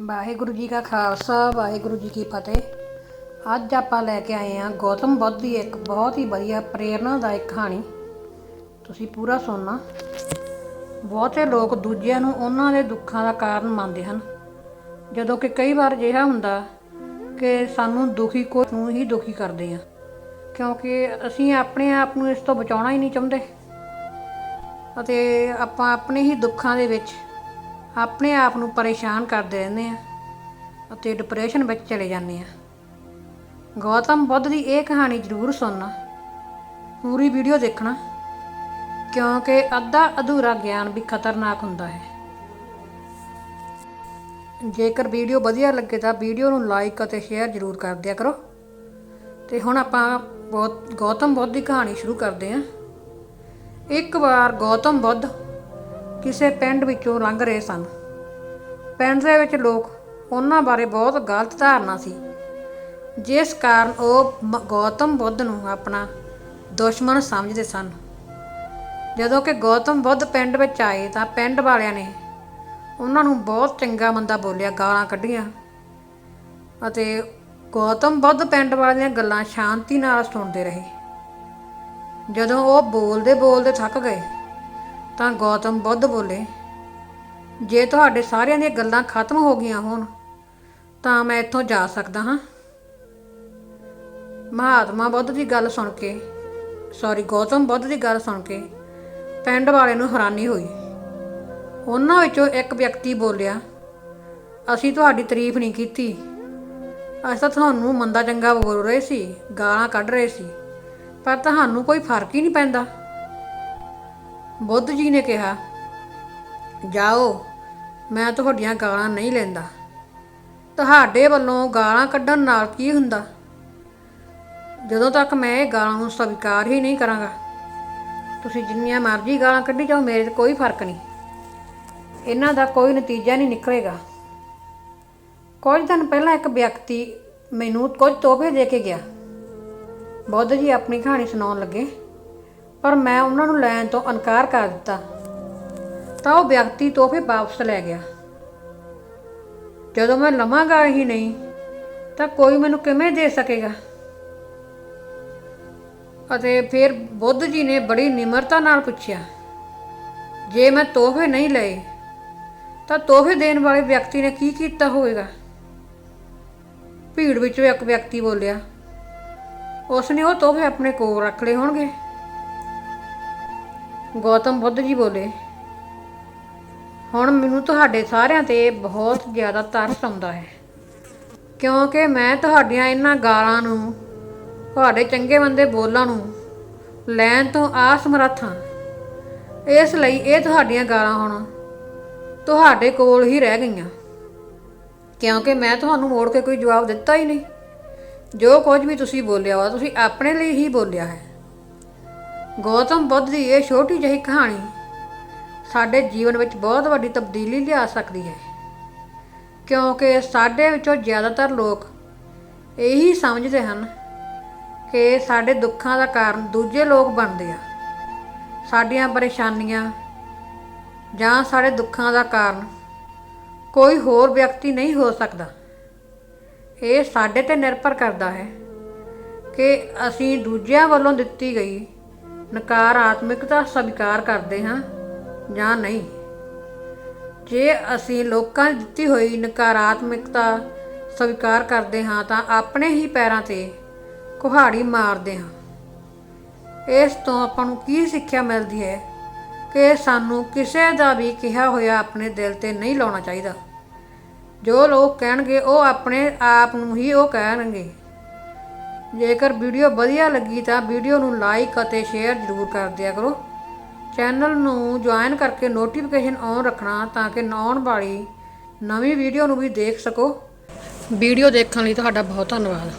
ਵਾਹਿਗੁਰੂ ਜੀ ਕਾ ਖਾਲਸਾ, ਵਾਹਿਗੁਰੂ ਜੀ ਕੀ ਫਤਿਹ। ਅੱਜ ਆਪਾਂ ਲੈ ਕੇ ਆਏ ਹਾਂ ਗੌਤਮ ਬੁੱਧ ਦੀ ਇੱਕ ਬਹੁਤ ਹੀ ਵਧੀਆ ਪ੍ਰੇਰਨਾਦਾਇਕ ਕਹਾਣੀ। ਤੁਸੀਂ ਪੂਰਾ ਸੁਣਨਾ। ਬਹੁਤੇ ਲੋਕ ਦੂਜਿਆਂ ਨੂੰ ਉਹਨਾਂ ਦੇ ਦੁੱਖਾਂ ਦਾ ਕਾਰਨ ਮੰਨਦੇ ਹਨ। ਜਦੋਂ ਕਿ ਕਈ ਵਾਰ ਅਜਿਹਾ ਹੁੰਦਾ ਕਿ ਸਾਨੂੰ ਦੁਖੀ ਕੋਈ ਨੂੰ ਹੀ ਦੁਖੀ ਕਰਦੇ ਆ ਕਿਉਂਕਿ ਅਸੀਂ ਆਪਣੇ ਆਪ ਨੂੰ ਇਸ ਤੋਂ ਬਚਾਉਣਾ ਹੀ ਨਹੀਂ ਚਾਹੁੰਦੇ। ਅਤੇ ਆਪਾਂ ਆਪਣੇ ਹੀ ਦੁੱਖਾਂ ਦੇ ਵਿੱਚ ਆਪਣੇ ਆਪ ਨੂੰ ਪਰੇਸ਼ਾਨ ਕਰਦੇ ਰਹਿੰਦੇ ਆ ਅਤੇ ਡਿਪਰੈਸ਼ਨ ਵਿੱਚ ਚਲੇ ਜਾਂਦੇ ਆ। ਗੌਤਮ ਬੁੱਧ ਦੀ ਇਹ ਕਹਾਣੀ ਜ਼ਰੂਰ ਸੁਣਨਾ। ਪੂਰੀ ਵੀਡੀਓ ਦੇਖਣਾ, ਕਿਉਂਕਿ ਅੱਧਾ ਅਧੂਰਾ ਗਿਆਨ ਵੀ ਖਤਰਨਾਕ ਹੁੰਦਾ ਹੈ। ਜੇਕਰ ਵੀਡੀਓ ਵਧੀਆ ਲੱਗੇ ਤਾਂ ਵੀਡੀਓ ਨੂੰ ਲਾਈਕ ਅਤੇ ਸ਼ੇਅਰ ਜ਼ਰੂਰ ਕਰ ਦਿਆ ਕਰੋ। ਤੇ ਹੁਣ ਆਪਾਂ ਬਹੁਤ ਗੌਤਮ ਬੁੱਧ ਦੀ ਕਹਾਣੀ ਸ਼ੁਰੂ ਕਰਦੇ ਹਾਂ। ਇੱਕ ਵਾਰ ਗੌਤਮ ਬੁੱਧ ਕਿਸੇ ਪਿੰਡ ਵਿੱਚੋਂ ਲੰਘ ਰਹੇ ਸਨ। ਪਿੰਡ ਦੇ ਵਿੱਚ ਲੋਕ ਉਹਨਾਂ ਬਾਰੇ ਬਹੁਤ ਗਲਤ ਧਾਰਨਾ ਸੀ। ਜਿਸ ਕਾਰਨ ਉਹ ਗੌਤਮ ਬੁੱਧ ਨੂੰ ਆਪਣਾ ਦੁਸ਼ਮਣ ਸਮਝਦੇ ਸਨ। ਜਦੋਂ ਕਿ ਗੌਤਮ ਬੁੱਧ ਪਿੰਡ ਵਿੱਚ ਆਏ ਤਾਂ ਪਿੰਡ ਵਾਲਿਆਂ ਨੇ ਉਹਨਾਂ ਨੂੰ ਬਹੁਤ ਚੰਗਾ ਮੰਦਾ ਬੋਲਿਆ, ਗਾਲਾਂ ਕੱਢੀਆਂ ਅਤੇ ਗੌਤਮ ਬੁੱਧ ਪਿੰਡ ਵਾਲਿਆਂ ਦੀਆਂ ਗੱਲਾਂ ਸ਼ਾਂਤੀ ਨਾਲ ਸੁਣਦੇ ਰਹੇ। ਜਦੋਂ ਉਹ ਬੋਲਦੇ ਬੋਲਦੇ ਥੱਕ ਗਏ ਤਾਂ ਗੌਤਮ ਬੁੱਧ ਬੋਲੇ, ਜੇ ਤੁਹਾਡੇ ਸਾਰਿਆਂ ਦੀਆਂ ਗੱਲਾਂ ਖਤਮ ਹੋ ਗਈਆਂ ਹੋਣ, ਤਾਂ ਮੈਂ ਇੱਥੋਂ ਜਾ ਸਕਦਾ ਹਾਂ। ਮਹਾਤਮਾ ਬੁੱਧ ਦੀ ਗੱਲ ਸੁਣ ਕੇ ਸੌਰੀ ਗੌਤਮ ਬੁੱਧ ਦੀ ਗੱਲ ਸੁਣ ਕੇ ਪਿੰਡ ਵਾਲੇ ਨੂੰ ਹੈਰਾਨੀ ਹੋਈ। ਉਹਨਾਂ ਵਿੱਚੋਂ ਇੱਕ ਵਿਅਕਤੀ ਬੋਲਿਆ, ਅਸੀਂ ਤੁਹਾਡੀ ਤਾਰੀਫ ਨਹੀਂ ਕੀਤੀ। ਅਸੀਂ ਤਾਂ ਤੁਹਾਨੂੰ ਮੰਦਾ ਚੰਗਾ ਬੋਲ ਰਹੇ ਸੀ, ਗਾਲਾਂ ਕੱਢ ਰਹੇ ਸੀ, ਪਰ ਤੁਹਾਨੂੰ ਕੋਈ ਫ਼ਰਕ ਹੀ ਨਹੀਂ ਪੈਂਦਾ। ਬੁੱਧ ਜੀ ਨੇ ਕਿਹਾ, ਜਾਓ, ਮੈਂ ਤੁਹਾਡੀਆਂ ਗਾਲਾਂ ਨਹੀਂ ਲੈਂਦਾ। ਤੁਹਾਡੇ ਵੱਲੋਂ ਗਾਲਾਂ ਕੱਢਣ ਨਾਲ ਕੀ ਹੁੰਦਾ? ਜਦੋਂ ਤੱਕ ਮੈਂ ਇਹ ਗਾਲਾਂ ਨੂੰ ਸਵੀਕਾਰ ਹੀ ਨਹੀਂ ਕਰਾਂਗਾ, ਤੁਸੀਂ ਜਿੰਨੀਆਂ ਮਰਜ਼ੀ ਗਾਲਾਂ ਕੱਢੀ ਜਾਓ, ਮੇਰੇ ਤੇ ਕੋਈ ਫ਼ਰਕ ਨਹੀਂ। ਇਹਨਾਂ ਦਾ ਕੋਈ ਨਤੀਜਾ ਨਹੀਂ ਨਿਕਲੇਗਾ। ਕੁਝ ਦਿਨ ਪਹਿਲਾਂ ਇੱਕ ਵਿਅਕਤੀ ਮੈਨੂੰ ਕੁਝ ਤੋਹਫੇ ਦੇ ਕੇ ਗਿਆ। ਬੁੱਧ ਜੀ ਆਪਣੀ ਕਹਾਣੀ ਸੁਣਾਉਣ ਲੱਗੇ। ਪਰ ਮੈਂ ਉਹਨਾਂ ਨੂੰ ਲੈਣ ਤੋਂ ਇਨਕਾਰ ਕਰ ਦਿੱਤਾ। ਤਾਂ ਉਹ ਵਿਅਕਤੀ ਤੋਹਫੇ ਵਾਪਸ ਲੈ ਗਿਆ। ਜਦੋਂ ਮੈਂ ਲਵਾਂਗਾ ਹੀ ਨਹੀਂ, ਤਾਂ ਕੋਈ ਮੈਨੂੰ ਕਿਵੇਂ ਦੇ ਸਕੇਗਾ? ਅਤੇ ਫਿਰ ਬੁੱਧ ਜੀ ਨੇ ਬੜੀ ਨਿਮਰਤਾ ਨਾਲ ਪੁੱਛਿਆ, ਜੇ ਮੈਂ ਤੋਹਫੇ ਨਹੀਂ ਲਏ, ਤਾਂ ਤੋਹਫੇ ਦੇਣ ਵਾਲੇ ਵਿਅਕਤੀ ਨੇ ਕੀ ਕੀਤਾ ਹੋਵੇਗਾ? ਭੀੜ ਵਿੱਚੋਂ ਇੱਕ ਵਿਅਕਤੀ ਬੋਲਿਆ, ਉਸਨੇ ਉਹ ਤੋਹਫੇ ਆਪਣੇ ਕੋਲ ਰੱਖ ਲਏ ਹੋਣਗੇ। ਗੌਤਮ ਬੁੱਧ ਜੀ ਬੋਲੇ, ਹੁਣ ਮੈਨੂੰ ਤੁਹਾਡੇ ਸਾਰਿਆਂ ਤੇ ਬਹੁਤ ਜ਼ਿਆਦਾ ਤਰਸ ਆਉਂਦਾ ਹੈ, ਕਿਉਂਕਿ ਮੈਂ ਤੁਹਾਡੀਆਂ ਇਹਨਾਂ ਗਾਲਾਂ ਨੂੰ, ਤੁਹਾਡੇ ਚੰਗੇ ਬੰਦੇ ਬੋਲਾਂ ਨੂੰ ਲੈਣ ਤੋਂ ਅਸਮਰੱਥ ਹਾਂ। ਇਸ ਲਈ ਇਹ ਤੁਹਾਡੀਆਂ ਗਾਲਾਂ ਹੁਣ ਤੁਹਾਡੇ ਕੋਲ ਹੀ ਰਹਿ ਗਈਆਂ, ਕਿਉਂਕਿ ਮੈਂ ਤੁਹਾਨੂੰ ਮੋੜ ਕੇ ਕੋਈ ਜਵਾਬ ਦਿੱਤਾ ਹੀ ਨਹੀਂ। ਜੋ ਕੁਝ ਵੀ ਤੁਸੀਂ ਬੋਲਿਆ ਵਾ, ਤੁਸੀਂ ਆਪਣੇ ਲਈ ਹੀ ਬੋਲਿਆ ਹੈ। ਗੌਤਮ ਬੁੱਧ ਦੀ ਇਹ ਛੋਟੀ ਜਿਹੀ ਕਹਾਣੀ ਸਾਡੇ ਜੀਵਨ ਵਿੱਚ ਬਹੁਤ ਵੱਡੀ ਤਬਦੀਲੀ ਲਿਆ ਸਕਦੀ ਹੈ। ਕਿਉਂਕਿ ਸਾਡੇ ਵਿੱਚੋਂ ਜ਼ਿਆਦਾਤਰ ਲੋਕ ਇਹੀ ਸਮਝਦੇ ਹਨ ਕਿ ਸਾਡੇ ਦੁੱਖਾਂ ਦਾ ਕਾਰਨ ਦੂਜੇ ਲੋਕ ਬਣਦੇ ਆ। ਸਾਡੀਆਂ ਪਰੇਸ਼ਾਨੀਆਂ ਜਾਂ ਸਾਡੇ ਦੁੱਖਾਂ ਦਾ ਕਾਰਨ ਕੋਈ ਹੋਰ ਵਿਅਕਤੀ ਨਹੀਂ ਹੋ ਸਕਦਾ। ਇਹ ਸਾਡੇ ਤੇ ਨਿਰਭਰ ਕਰਦਾ ਹੈ ਕਿ ਅਸੀਂ ਦੂਜਿਆਂ ਵੱਲੋਂ ਦਿੱਤੀ ਗਈ ਨਕਾਰਾਤਮਕਤਾ ਸਵੀਕਾਰ ਕਰਦੇ ਹਾਂ ਜਾਂ ਨਹੀਂ? ਜੇ ਅਸੀਂ ਲੋਕਾਂ ਦੀ ਦਿੱਤੀ ਹੋਈ ਨਕਾਰਾਤਮਕਤਾ ਸਵੀਕਾਰ ਕਰਦੇ ਹਾਂ ਤਾਂ ਆਪਣੇ ਹੀ ਪੈਰਾਂ ਤੇ ਕੁਹਾੜੀ ਮਾਰਦੇ ਹਾਂ। ਇਸ ਤੋਂ ਆਪਾਂ ਨੂੰ ਕੀ ਸਿੱਖਿਆ ਮਿਲਦੀ ਹੈ ਕਿ ਸਾਨੂੰ ਕਿਸੇ ਦਾ ਵੀ ਕਿਹਾ ਹੋਇਆ ਆਪਣੇ ਦਿਲ ਤੇ ਨਹੀਂ ਲਾਉਣਾ ਚਾਹੀਦਾ। ਜੋ ਲੋਕ ਕਹਿਣਗੇ ਉਹ ਆਪਣੇ ਆਪ ਨੂੰ ਹੀ ਉਹ ਕਹਿਣਗੇ। ਜੇਕਰ ਵੀਡੀਓ ਵਧੀਆ ਲੱਗੀ ਤਾਂ ਵੀਡੀਓ ਨੂੰ ਲਾਈਕ ਅਤੇ ਸ਼ੇਅਰ ਜ਼ਰੂਰ ਕਰ ਦਿਆ ਕਰੋ। ਚੈਨਲ ਨੂੰ ਜੁਆਇਨ ਕਰਕੇ ਨੋਟੀਫਿਕੇਸ਼ਨ ਔਨ ਰੱਖਣਾ ਤਾਂ ਕਿ ਆਉਣ ਵਾਲੀ ਨਵੀਂ ਵੀਡੀਓ ਨੂੰ ਵੀ ਦੇਖ ਸਕੋ। ਵੀਡੀਓ ਦੇਖਣ ਲਈ ਤੁਹਾਡਾ ਬਹੁਤ ਧੰਨਵਾਦ।